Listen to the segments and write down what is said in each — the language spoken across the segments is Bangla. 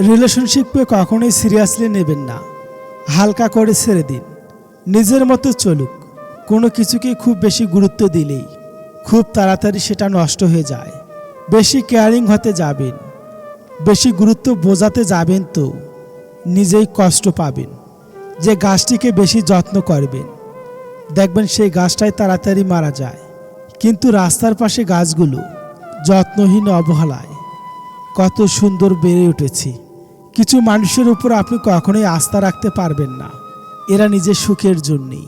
রিলেশনশিপকে কখনোই সিরিয়াসলি নেবেন না। হালকা করে ছেড়ে দিন। নিজের মতো চলুক। কোনো কিছুকে খুব বেশি গুরুত্ব দিলেই খুব তাড়াতাড়ি সেটা নষ্ট হয়ে যায়। বেশি কেয়ারিং হতে যাবেন। বেশি গুরুত্ব বোঝাতে যাবেন তো নিজেই কষ্ট পাবেন। যে গাছটিকে বেশি যত্ন করবেন। দেখবেন সেই গাছটাই তাড়াতাড়ি মারা যায়। কিন্তু রাস্তার পাশে গাছগুলো যত্নহীন অবহেলায়। কত সুন্দর বেড়ে উঠেছে। কিছু মানুষের উপর আপনি কখনোই আস্থা রাখতে পারবেন না। এরা নিজের সুখের জন্যেই।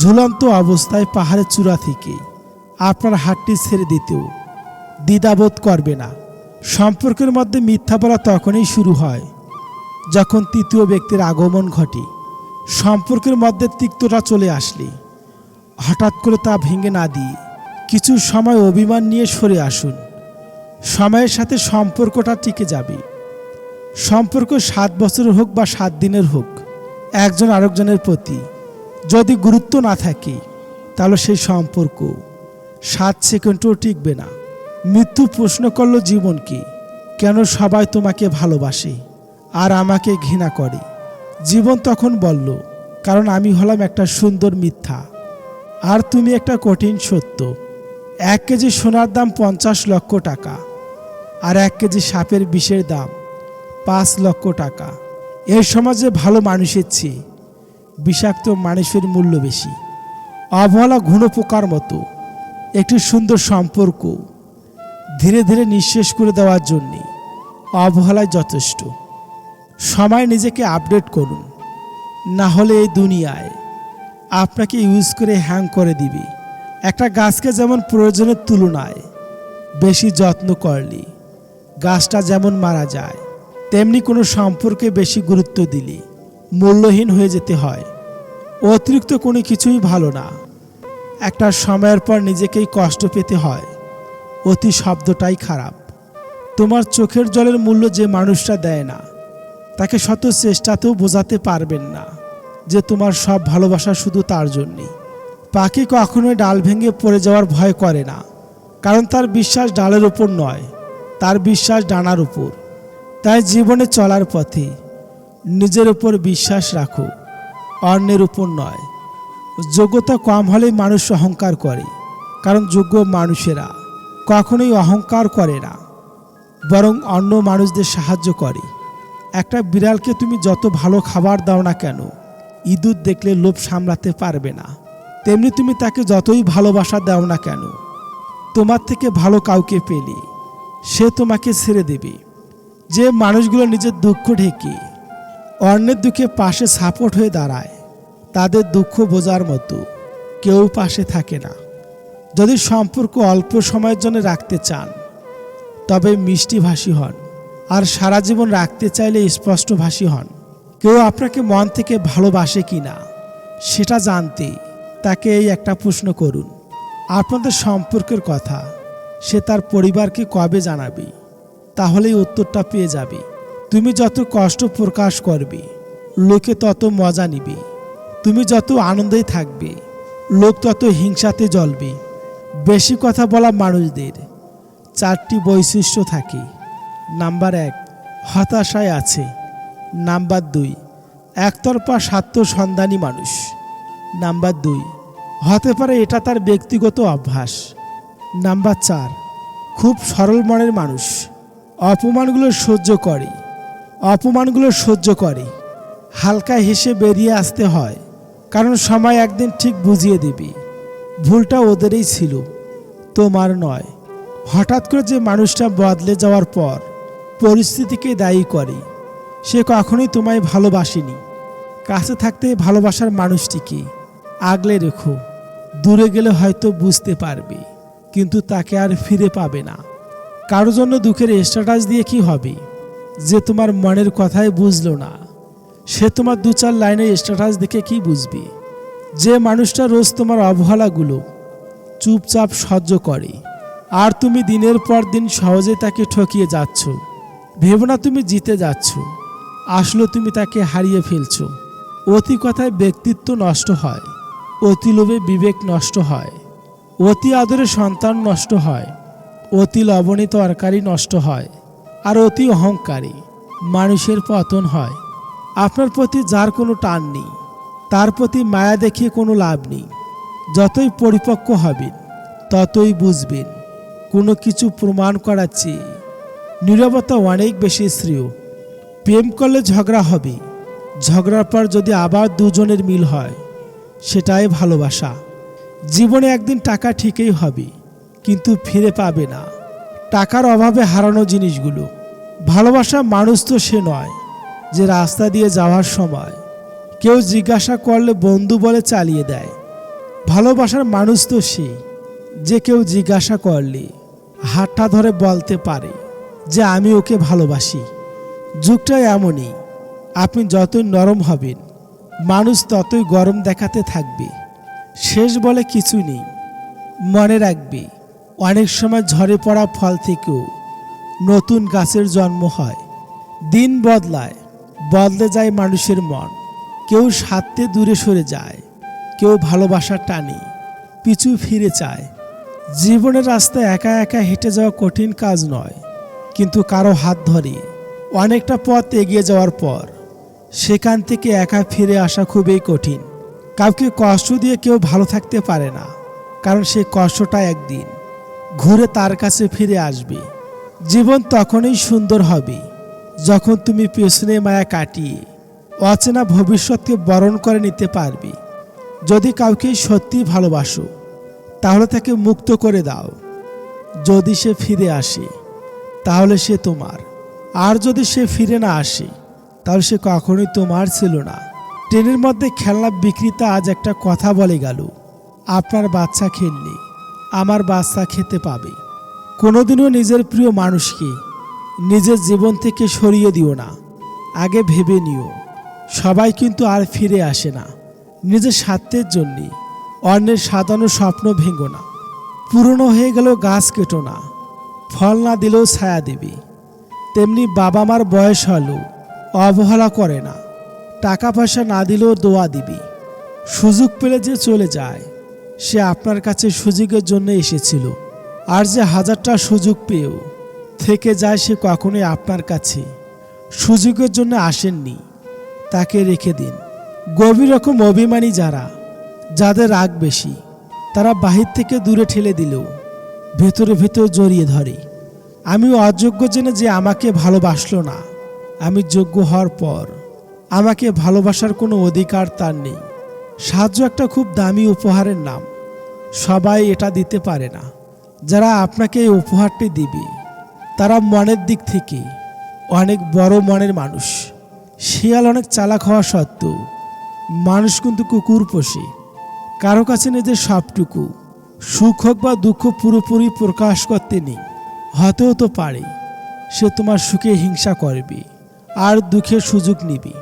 ঝুলন্ত অবস্থায় পাহাড়ের চূড়া থেকে আপনার হাতটি ছেড়ে দিতেও দ্বিধাবোধ করবে না। সম্পর্কের মধ্যে মিথ্যা বলা তখনই শুরু হয়, যখন তৃতীয় ব্যক্তির আগমন ঘটে। সম্পর্কের মধ্যে তিক্ততা চলে আসলে। হঠাৎ করে তা ভেঙে না দিয়ে কিছু সময় অভিমান নিয়ে সরে আসুন। সময়ের সাথে সম্পর্কটা টিকে যাবে। সম্পর্ক সাত বছরের হোক বা সাত দিনের হোক, একজন আরেকজনের প্রতি যদি গুরুত্ব না থাকে, তাহলে সেই সম্পর্ক সাত সেকেন্ডও টিকবে না। মৃত্যু প্রশ্ন করল জীবনকে, কেন সবাই তোমাকে ভালোবাসে আর আমাকে ঘৃণা করে? জীবন তখন বলল, কারণ আমি হলাম একটা সুন্দর মিথ্যা আর তুমি একটা কঠিন সত্য। এক কেজি সোনার দাম পঞ্চাশ লক্ষ টাকা আর এক কেজি সাপের বিষের দাম পাঁচ লক্ষ টাকা। এই সমাজে ভালো মানুষের চেয়ে বিষাক্ত মানুষের মূল্য বেশি। অবহেলা ঘুনো পোকার মতো। একটি সুন্দর সম্পর্ক। ধীরে ধীরে নিঃশেষ করে দেওয়ার জন্যে অবহেলায় যথেষ্ট। সময় নিজেকে আপডেট করুন। না হলে এই দুনিয়ায় আপনাকে ইউজ করে হ্যাং করে দিবে। একটা গাছকে যেমন প্রয়োজনের তুলনায় বেশি যত্ন করলে গাছটা যেমন মারা যায় তেমনি কোনো সম্পর্কে বেশি গুরুত্ব দিলে। মূল্যহীন হয়ে যেতে হয়। অতিরিক্ত কোনো কিছুই ভালো না। একটা সময়ের পর নিজেকেই কষ্ট পেতে হয়। অতি শব্দটাই খারাপ। তোমার চোখের জলের মূল্য যে মানুষটা দেয় না, তাকে শত চেষ্টাতেও বোঝাতে পারবেন না যে তোমার সব ভালোবাসা শুধু তার জন্যই। পাখি কখনোই ডাল ভেঙে পড়ে যাওয়ার ভয় করে না, কারণ তার বিশ্বাস ডালের উপর নয়, তার বিশ্বাস ডানার উপর। তাই জীবনে চলার পথে নিজের উপর বিশ্বাস রাখো, অন্যের উপর নয়। যোগ্যতা কম হলেই মানুষ অহংকার করে, কারণ যোগ্য মানুষেরা কখনোই অহংকার করে না, বরং অন্য মানুষদের সাহায্য করে। একটা বিড়ালকে তুমি যত ভালো খাবার দাও না কেন, ইঁদুর দেখলে লোভ সামলাতে পারবে না। তেমনি তুমি তাকে যতই ভালোবাসা দাও না কেন, তোমার থেকে ভালো কাউকে পেলে সে তোমাকে ছেড়ে দেবে। যে মানুষগুলো নিজের দুঃখ ঢেকে, অন্যের দুঃখে পাশে সাপোর্ট হয়ে দাঁড়ায়, তাদের দুঃখ বোঝার মতো কেউ পাশে থাকে না। যদি সম্পর্ক অল্প সময়ের জন্য রাখতে চান, তবে মিষ্টিভাষী হন আর সারা জীবন রাখতে চাইলে স্পষ্টভাষী হন। কেউ আপনাকে মন থেকে ভালোবাসে কি না, সেটা জানতে তাকে এই একটা প্রশ্ন করুন। আপনাদের সম্পর্কের কথা সে তার পরিবারকে কবে জানাবে? তাহলেই উত্তরটা পেয়ে যাবে। তুমি যত কষ্ট প্রকাশ করবে, লোকে তত মজা নিবে। তুমি যত আনন্দেই থাকবে, লোক তত হিংসাতে জ্বলবে। বেশি কথা বলা মানুষদের চারটি বৈশিষ্ট্য থাকে। নাম্বার এক, হতাশায় আছে। নাম্বার দুই, একতরফা স্বার্থ সন্ধানী মানুষ। নাম্বার দুই, হতে পারে এটা তার ব্যক্তিগত অভ্যাস। নাম্বার চার, খুব সরল মনের মানুষ। অপমানগুলো সহ্য করে, অপমানগুলো সহ্য করে। হালকা হেসে বেরিয়ে আসতে হয়, কারণ সময় একদিন ঠিক বুঝিয়ে দেবে। ভুলটা ওদেরই ছিল, তোমার নয়। হঠাৎ করে যে মানুষটা বদলে যাওয়ার পর পরিস্থিতিকে দায়ী করে, সে কখনোই তোমায় ভালোবাসেনি। কাছে থাকতে ভালোবাসার মানুষটিকে আগলে রেখো, দূরে গেলে হয়তো বুঝতে পারবে, কিন্তু তাকে আর ফিরে পাবে না। কারও জন্য দুঃখের স্ট্যাটাস দিয়ে কি হবে? যে তোমার মনের কথাই বুঝলো না। সে তোমার দু চার লাইনের স্ট্যাটাস দেখে কি বুঝবে? যে মানুষটা রোজ তোমার অবহেলাগুলো চুপচাপ সহ্য করে, আর তুমি দিনের পর দিন সহজে তাকে ঠকিয়ে যাচ্ছ। ভেবো না তুমি জিতে যাচ্ছ। আসলে তুমি তাকে হারিয়ে ফেলছো। অতি কথায় ব্যক্তিত্ব নষ্ট হয়, অতি লোভে বিবেক নষ্ট হয়, অতি আদরে সন্তান নষ্ট হয়। অতি লবণী তরকারি নষ্ট হয় আর অতি অহংকারী, মানুষের পতন হয়। আপনার প্রতি যার কোনো টান নেই, তার প্রতি মায়া দেখিয়ে কোনো লাভ নেই। যতই পরিপক্ক হবেন, ততই বুঝবেন, কোনো কিছু প্রমাণ করার চেয়ে নীরবতা অনেক বেশি শ্রেয়। প্রেম করলে ঝগড়া হবে, ঝগড়ার পর যদি আবার দুজনের মিল হয়, সেটাই ভালোবাসা। জীবনে একদিন টাকা ঠিকই হবে। কিন্তু ফিরে পাবে না। টাকার অভাবে হারানো জিনিসগুলো। ভালোবাসা মানুষ তো সে নয়, যে রাস্তা দিয়ে যাওয়ার সময়। কেউ জিজ্ঞাসা করলে বন্ধু বলে চালিয়ে দেয়। ভালোবাসার মানুষ তো সে, যে কেউ জিজ্ঞাসা করলে হাতটা ধরে বলতে পারে যে আমি ওকে ভালোবাসি। যুগটা এমনই, আপনি যতই নরম হবেন, মানুষ ততই গরম দেখাতে থাকবে। শেষ বলে কিছু নেই, মনে রাখবে অনেক সময় ঝরে পড়া ফল থেকেও নতুন গাছের জন্ম হয়। দিন বদলায়, বদলে যায় মানুষের মন। কেউ স্বার্থে দূরে সরে যায়, কেউ ভালোবাসার টানে, পিছু ফিরে চায়। জীবনের রাস্তায় একা একা হেঁটে যাওয়া কঠিন কাজ নয়, কিন্তু কারও হাত ধরে। অনেকটা পথ এগিয়ে যাওয়ার পর, সেখান থেকে একা ফিরে আসা খুবই কঠিন। কাউকে কষ্ট দিয়ে কেউ ভালো থাকতে পারে না, কারণ সেই কষ্টটা একদিন ঘুরে তার কাছে ফিরে আসবে। জীবন তখনই সুন্দর হবে, যখন তুমি পেছনে মায়া কাটিয়ে অচেনা ভবিষ্যৎকে বরণ করে নিতে পারবে। যদি কাউকে সত্যি ভালোবাসো, তাহলে তাকে মুক্ত করে দাও। যদি সে ফিরে আসে, তাহলে সে তোমার। আর যদি সে ফিরে না আসে, তাহলে সে কখনোই তোমার ছিল না। ট্রেনের মধ্যে খেলনা বিক্রেতা আজ একটা কথা বলে গেল, আপনার বাচ্চা খেললে আমার বাচ্চা খেতে পাবে। কোনোদিনও নিজের প্রিয় মানুষকে নিজের জীবন থেকে সরিয়ে দিও না। আগে ভেবে নিও, সবাই কিন্তু আর ফিরে আসে না। নিজের স্বার্থের জন্যে অন্যের সাজানো স্বপ্ন ভেঙো না। পুরনো হয়ে গেল গাছ কেটো না। ফল না দিলেও ছায়া দেবে। তেমনি বাবা মার বয়স হলেও অবহেলা করে না। টাকা পয়সা না দিলেও দোয়া দিবি। সুযোগ পেলে যে চলে যায়। সে আপনার কাছে সুযোগের জন্য এসেছিল। আর যে হাজারটা সুযোগ পেয়েও থেকে যায় সে কখনোই আপনার কাছে। সুযোগের জন্য আসেননি। তাকে রেখে দিন। গভীর রকম অভিমানী যারা, যাদের রাগ বেশি, তারা বাহির থেকে দূরে ঠেলে দিলেও ভেতরে ভেতর জড়িয়ে ধরে। আমি অযোগ্য জেনে যে আমাকে ভালোবাসলো না। আমি যোগ্য হওয়ার পর আমাকে ভালোবাসার কোনো অধিকার তার নেই। সাহায্য একটা খুব দামি উপহারের নাম। সবাই এটা দিতে পারে না। যারা আপনাকে এই উপহারটি দিবে, তারা মনের দিক থেকে অনেক বড় মনের মানুষ। শিয়াল অনেক চালাক হওয়া সত্ত্বেও মানুষ কিন্তু কুকুর পোষে। কারও কাছে নিজের সবটুকু সুখ হোক বা দুঃখ পুরোপুরি প্রকাশ করতে নেই, হতেও তো পারে সে তোমার সুখে হিংসা করবে আর দুঃখের সুযোগ নিবে।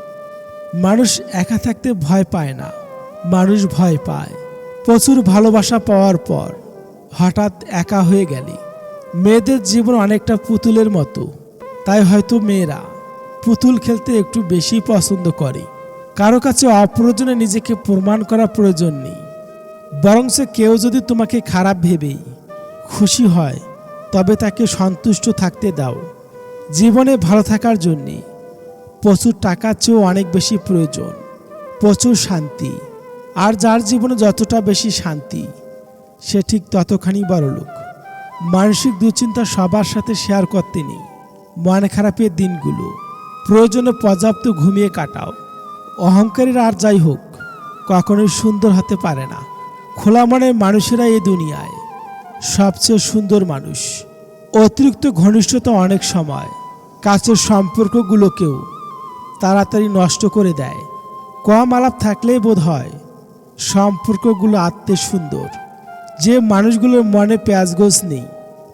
মানুষ একা থাকতে ভয় পায় না। মানুষ ভয় পায়। প্রচুর ভালোবাসা পাওয়ার পর হঠাৎ একা হয়ে গেলে। মেয়েদের জীবন অনেকটা পুতুলের মতো। তাই হয়তো মেয়েরা পুতুল খেলতে একটু বেশি পছন্দ করে। কারও কাছে অপ্রয়োজনে নিজেকে প্রমাণ করা প্রয়োজন নেই। বরং সে কেউ যদি তোমাকে খারাপ ভেবেই খুশি হয়, তবে তাকে সন্তুষ্ট থাকতে দাও। জীবনে ভালো থাকার জন্যে প্রচুর টাকার চেয়েও অনেক বেশি প্রয়োজন। প্রচুর শান্তি। আর যার জীবনে যতটা বেশি শান্তি, সে ঠিক ততখানি বড় লোক মানসিক দুশ্চিন্তা সবার সাথে শেয়ার করতে নেই। মন খারাপের দিনগুলো, প্রয়োজনে পর্যাপ্ত ঘুমিয়ে কাটাও। অহংকারীর আর যাই হোক, কখনোই সুন্দর হতে পারে না। খোলা মনের মানুষেরা এই দুনিয়ায় সবচেয়ে সুন্দর মানুষ। অতিরিক্ত ঘনিষ্ঠতা অনেক সময় কাছের সম্পর্কগুলোকেও তাড়াতাড়ি নষ্ট করে দেয়। কম আলাপ থাকলেই বোধ হয় সম্পর্কগুলো আত্মে সুন্দর যে মানুষগুলোর মনে প্যাঁচগোজ নেই,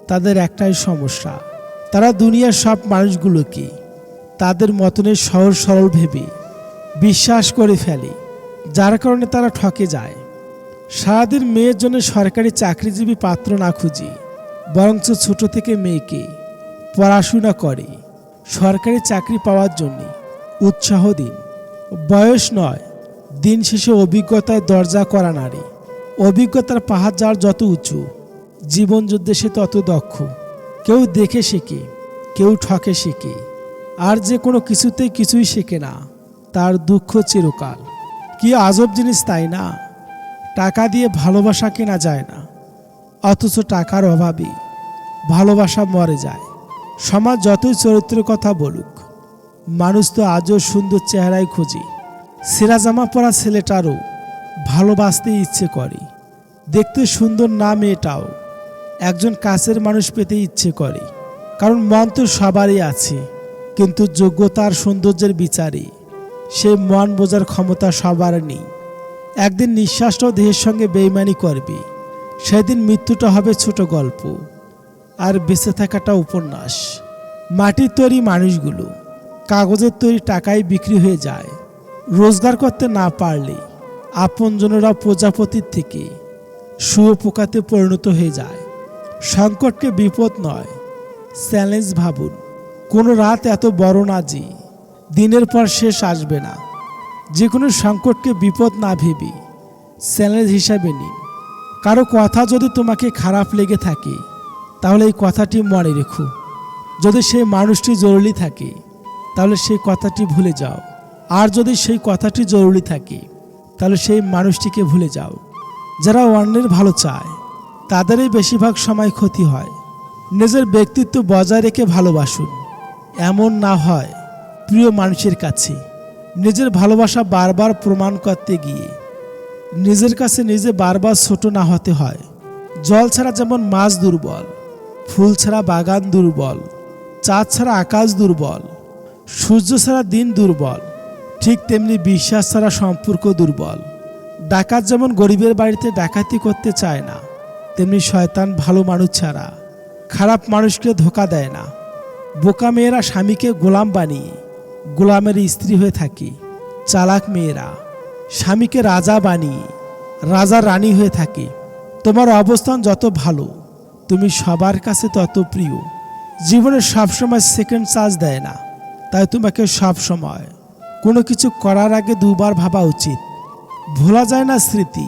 তাদের একটাই সমস্যা। তারা দুনিয়ার সব মানুষগুলোকে তাদের মতনের সহজ সরল ভেবে বিশ্বাস করে ফেলে, যার কারণে তারা ঠকে যায়। সারাদিন মেয়ের জন্য সরকারি চাকরিজীবী পাত্র না খুঁজে, বরঞ্চ ছোট থেকে মেয়েকে পড়াশোনা করে। সরকারি চাকরি পাওয়ার জন্য উৎসাহ দিন। বয়স নয় দিন শেষে অভিজ্ঞতায় দরজা করা নারী। অভিজ্ঞতার পাহাড় যার যত উঁচু, জীবন যুদ্ধে সে তত দক্ষ। কেউ দেখে শেখে, কেউ ঠকে শেখে। আর যে কোনো কিছুতেই কিছুই শেখে না, তার দুঃখ চিরকাল। কি আজব জিনিস তাই না? টাকা দিয়ে ভালোবাসা কেনা যায় না। অথচ টাকার অভাবে ভালোবাসা মরে যায়। সমাজ যতই চরিত্রের কথা বলুক, মানুষ তো আজও সুন্দর চেহারায় খুঁজি। সেরা জামা পরা ছেলেটারও ভালোবাসতে ইচ্ছে করে। দেখতে সুন্দর না মেয়েটাও। একজন কাছের মানুষ পেতে ইচ্ছে করে। কারণ মন তো সবারই আছে, কিন্তু যোগ্যতার সৌন্দর্যের বিচারে। সে মন বোঝার ক্ষমতা সবার নেই। একদিন নিঃশ্বাসটাও দেহের সঙ্গে বেইমানি করবে। সেদিন মৃত্যুটা হবে ছোট গল্প। আর বেঁচে থাকাটা উপন্যাস। মাটির তৈরি মানুষগুলো। কাগজের তৈরি টাকায় বিক্রি হয়ে যায়। রোজগার করতে না পারলে আপনজনেরা প্রজাপতির থেকে শুয়োপোকাতে পরিণত হয়ে যায়। সংকটকে বিপদ নয়, চ্যালেঞ্জ ভাবুন। কোনো রাত এত বড় না যে দিনের পর শেষ আসবে না। যে কোনো সংকটকে বিপদ না ভেবে চ্যালেঞ্জ হিসাবে নিন। কারও কথা যদি তোমাকে খারাপ লেগে থাকে, তাহলে এই কথাটি মনে রেখো। যদি সেই মানুষটি জরুরি থাকে, তাহলে সেই কথাটি ভুলে যাও। আর যদি সেই কথাটি জরুরি থাকে, তাহলে সেই মানুষটিকে ভুলে যাও। যারা অন্যের ভালো চায়, তাদেরই বেশিরভাগ সময় ক্ষতি হয়। নিজের ব্যক্তিত্ব বজায় রেখে ভালোবাসুন। এমন না হয়, প্রিয় মানুষের কাছে। নিজের ভালোবাসা বারবার প্রমাণ করতে গিয়ে, নিজের কাছে নিজে বারবার ছোট না হতে হয়। জল ছাড়া যেমন মাছ দুর্বল, ফুল ছাড়া বাগান দুর্বল, চাঁদ ছাড়া আকাশ দুর্বল, সূর্য ছাড়া দিন দুর্বল ঠিক তেমনি বিশ্বাস ছাড়া সম্পর্ক দুর্বল। ডাকাত যেমন গরিবের বাড়িতে ডাকাতি করতে চায় না, তেমনি শয়তান ভালো মানুষ ছাড়া। খারাপ মানুষকে ধোকা দেয় না। বোকা মেয়েরা স্বামীকে গোলাম বানিয়ে, গোলামের স্ত্রী হয়ে থাকে, চালাক মেয়েরা। স্বামীকে রাজা বানিয়ে রাজা রানী হয়ে থাকে। তোমার অবস্থান যত ভালো, তুমি সবার কাছে তত প্রিয়। জীবনে সবসময় সেকেন্ড চার্জ দেয় না, তাই তোমাকে সব সময় কোনো কিছু করার আগে দুবার ভাবা উচিত। ভোলা যায় না স্মৃতি,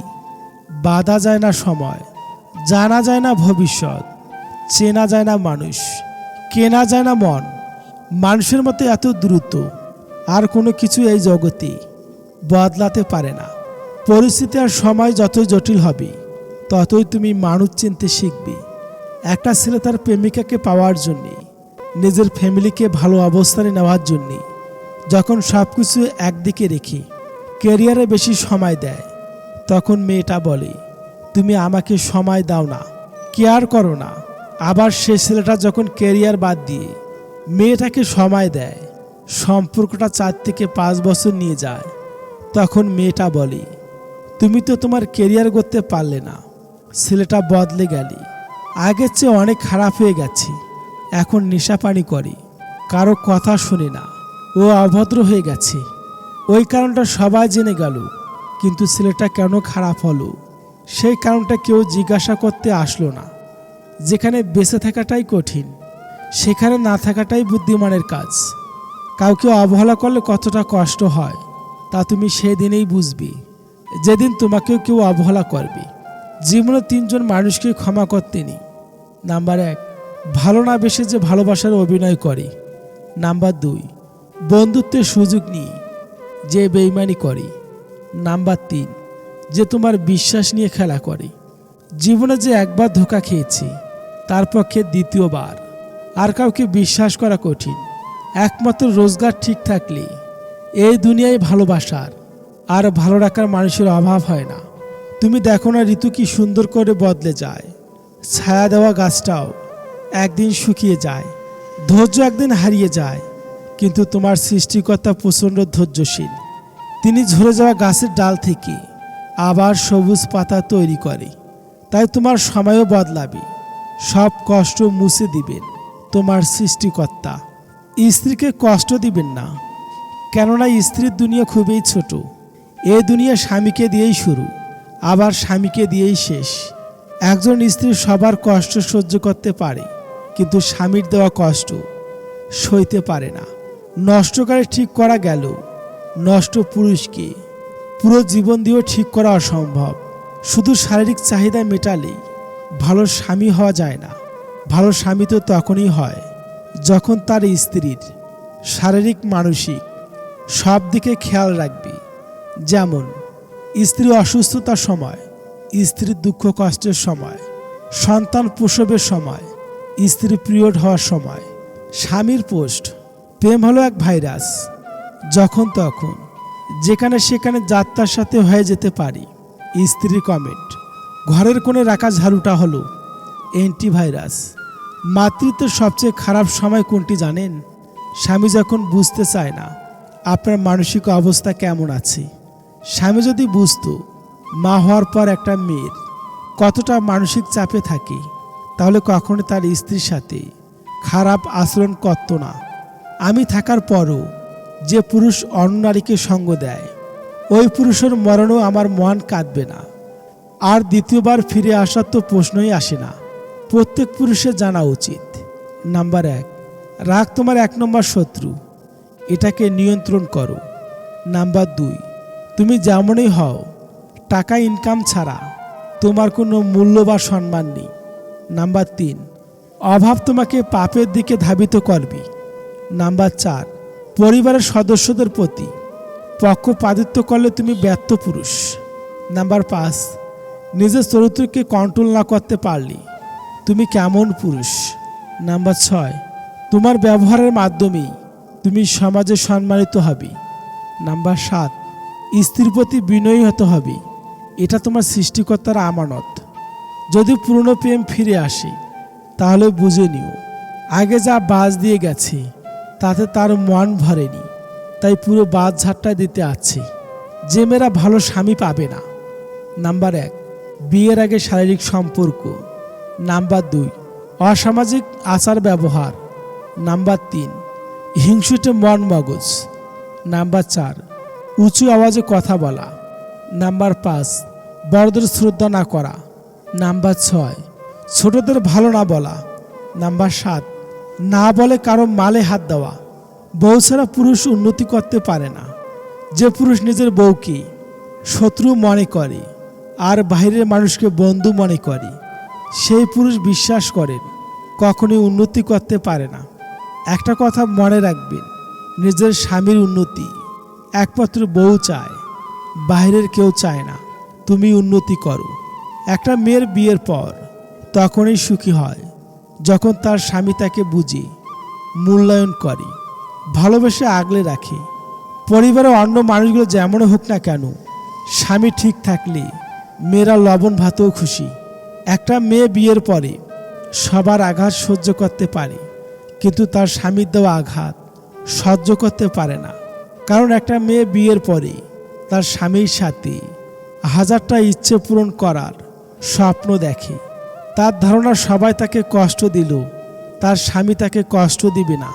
বাধা যায় না সময়, জানা যায় না ভবিষ্যৎ, চেনা যায় না মানুষ, কেনা যায় না মন। মানুষের মতো এত দ্রুত, আর কোনো কিছু এই জগতে বদলাতে পারে না। পরিস্থিতি আর সময় যতই জটিল হবে, ততই তুমি মানুষ চিনতে শিখবে। একটা ছেলে তার প্রেমিকাকে পাওয়ার জন্যে, নিজের ফ্যামিলিকে ভালো অবস্থানে নেওয়ার জন্যে। যখন সব কিছু একদিকে রেখে ক্যারিয়ারে বেশি সময় দেয়, তখন মেয়েটা বলে, তুমি আমাকে সময় দাও না, কেয়ার করো না। আবার সে ছেলেটা যখন ক্যারিয়ার বাদ দিয়ে মেয়েটাকে সময় দেয়, সম্পর্কটা চার থেকে পাঁচ বছর নিয়ে যায়, তখন মেয়েটা বলে, তুমি তো তোমার কেরিয়ার করতে পারলে না, ছেলেটা বদলে গেলে। আগের চেয়ে অনেক খারাপ হয়ে গেছে, এখন নেশা পানি করে, কারও কথা শুনে না। ও অভদ্র হয়ে গেছে। ওই কারণটা সবাই জেনে গেল, কিন্তু ছেলেটা কেন খারাপ হলো? সেই কারণটা কেউ জিজ্ঞাসা করতে আসলো না। যেখানে বেঁচে থাকাটাই কঠিন, সেখানে না থাকাটাই বুদ্ধিমানের কাজ। কাউকে অবহেলা করলে কতটা কষ্ট হয়, তা তুমি সেদিনেই বুঝবে। যেদিন তোমাকেও কেউ অবহেলা করবে। জীবনে তিনজন মানুষকে ক্ষমা করতে নাম্বার এক, ভালো না বেশি যে ভালোবাসার অভিনয় করে। নাম্বার দুই বন্ধুত্বের সুযোগ নিয়ে যে বেইমানি করে। নাম্বার তিন, যে তোমার বিশ্বাস নিয়ে খেলা করে। জীবনে যে একবার ধোকা খেয়েছে, তার পক্ষে দ্বিতীয়বার। আর কাউকে বিশ্বাস করা কঠিন। একমাত্র রোজগার ঠিক থাকলে এই দুনিয়ায় ভালোবাসার আর ভালো রাখার মানুষের অভাব হয় না। তুমি দেখো না ঋতু কি সুন্দর করে বদলে যায়। ছায়া দেওয়া গাছটাও একদিন শুকিয়ে যায়। ধৈর্য একদিন হারিয়ে যায়। কিন্তু তোমার সৃষ্টিকর্তা প্রচণ্ড ধৈর্যশীল। তিনি ঝরে যাওয়া গাছের ডাল থেকে আবার সবুজ পাতা তৈরি করে। তাই তোমার সময়ও বদলাবে। সব কষ্ট মুছে দিবেন তোমার সৃষ্টিকর্তা। স্ত্রীকে কষ্ট দিবেন না। কেননা স্ত্রীর দুনিয়া খুবই ছোট। এ দুনিয়া স্বামীকে দিয়েই শুরু, আবার স্বামীকে দিয়েই শেষ। একজন স্ত্রী সবার কষ্ট সহ্য করতে পারে, কিন্তু স্বামীর দেওয়া কষ্ট সইতে পারে না। নষ্টকারে ঠিক করা গেল। নষ্ট পুরুষকে পুরো জীবন দিয়েও ঠিক করা অসম্ভব। শুধু শারীরিক চাহিদা মেটালেই ভালো স্বামী হওয়া যায় না। ভালো স্বামী তো তখনই হয় যখন তার স্ত্রীর শারীরিক, মানসিক সব দিকে খেয়াল রাখবি। যেমন, স্ত্রী অসুস্থতার সময়, স্ত্রীর দুঃখ কষ্টের সময়, সন্তান প্রসবের সময়, স্ত্রী পিরিয়ড হওয়ার সময়, স্বামীর পোস্ট প্রেম হলো এক ভাইরাস, যখন তখন, যেখানে সেখানে যাত্রার সাথে হয়ে যেতে পারি। স্ত্রীর কমেন্ট, ঘরের কোণে রাখা ঝাড়ুটা হলো অ্যান্টিভাইরাস মাতৃত্বের সবচেয়ে খারাপ সময় কোনটি জানেন? স্বামী যখন বুঝতে চায় না, আপনার মানসিক অবস্থা কেমন আছে? স্বামী যদি বুঝতো, মা হওয়ার পর একটা মেয়ের কতটা মানসিক চাপে থাকে, তাহলে কখনো তার স্ত্রীর সাথে খারাপ আচরণ করত না। আমি থাকার পরও যে পুরুষ অন্য নারীকে সঙ্গ দেয়, ওই পুরুষের মরণও আমার মন কাঁদবে না। আর দ্বিতীয়বার ফিরে আসার তো প্রশ্নই আসে না। প্রত্যেক পুরুষের জানা উচিত। নাম্বার এক, রাগ তোমার এক নম্বর শত্রু। এটাকে নিয়ন্ত্রণ করো। নাম্বার দুই, তুমি যেমনই হও, টাকা ইনকাম ছাড়া তোমার কোনো মূল্য বা সম্মান নেই। নাম্বার তিন, অভাব তোমাকে পাপের দিকে ধাবিত করবে। নাম্বার চার, পরিবারের সদস্যদের প্রতি পক্ষপাতিত্ব করলে তুমি ব্যর্থ পুরুষ। নাম্বার পাঁচ, নিজের চরিত্রকে কন্ট্রোল না করতে পারলে তুমি কেমন পুরুষ। নাম্বার ছয়, তোমার ব্যবহারের মাধ্যমেই তুমি সমাজে সম্মানিত হবে। নাম্বার সাত, স্ত্রীর প্রতি বিনয়ী হতে হবে। এটা তোমার সৃষ্টিকর্তার আমানত। যদি পুরনো প্রেম ফিরে আসে, তাহলে বুঝে নিও, আগে যা বাজ দিয়ে গেছে তাতে তার মন ভরেনি। তাই পুরো বাদ ঝাড়টা দিতে আছে। যে মেয়েরা ভালো স্বামী পাবে না। নাম্বার এক, বিয়ের আগে শারীরিক সম্পর্ক। নাম্বার দুই, অসামাজিক আচার ব্যবহার। নাম্বার তিন, হিংসুটে মন মগজ। নাম্বার চার, উঁচু আওয়াজে কথা বলা। নাম্বার পাঁচ, বড়দের শ্রদ্ধা না করা। নাম্বার ছয়, ছোটদের ভালো না বলা। নাম্বার সাত না বলে কারও মালে হাত দেওয়া। বউ ছাড়া পুরুষ উন্নতি করতে পারে না। যে পুরুষ নিজের বউকে শত্রু মনে করে আর বাইরের মানুষকে বন্ধু মনে করে, সেই পুরুষ বিশ্বাস করেন কখনোই উন্নতি করতে পারে না। একটা কথা মনে রাখবেন, নিজের স্বামীর উন্নতি একমাত্র বউ চায় বাইরের কেউ চায় না। তুমি উন্নতি করো। একটা মেয়ের বিয়ের পর তখনই সুখী হয়। যখন তার স্বামী তাকে বুঝে, মূল্যায়ন করে, ভালোবেসে আগলে রাখে, পরিবারের অন্য মানুষগুলো যেমন হোক না কেন, স্বামী ঠিক থাকলে মেয়েরা লবণ ভাতেও খুশি। একটা মেয়ে বিয়ের পরে সবার আঘাত সহ্য করতে পারে, কিন্তু তার স্বামীর দেওয়া আঘাত সহ্য করতে পারে না। কারণ একটা মেয়ে বিয়ের পরে তার স্বামীর সাথে হাজারটা ইচ্ছে পূরণ করার স্বপ্ন দেখে। তার ধারণা সবাই তাকে কষ্ট দিল তার স্বামী তাকে কষ্ট দিবে না।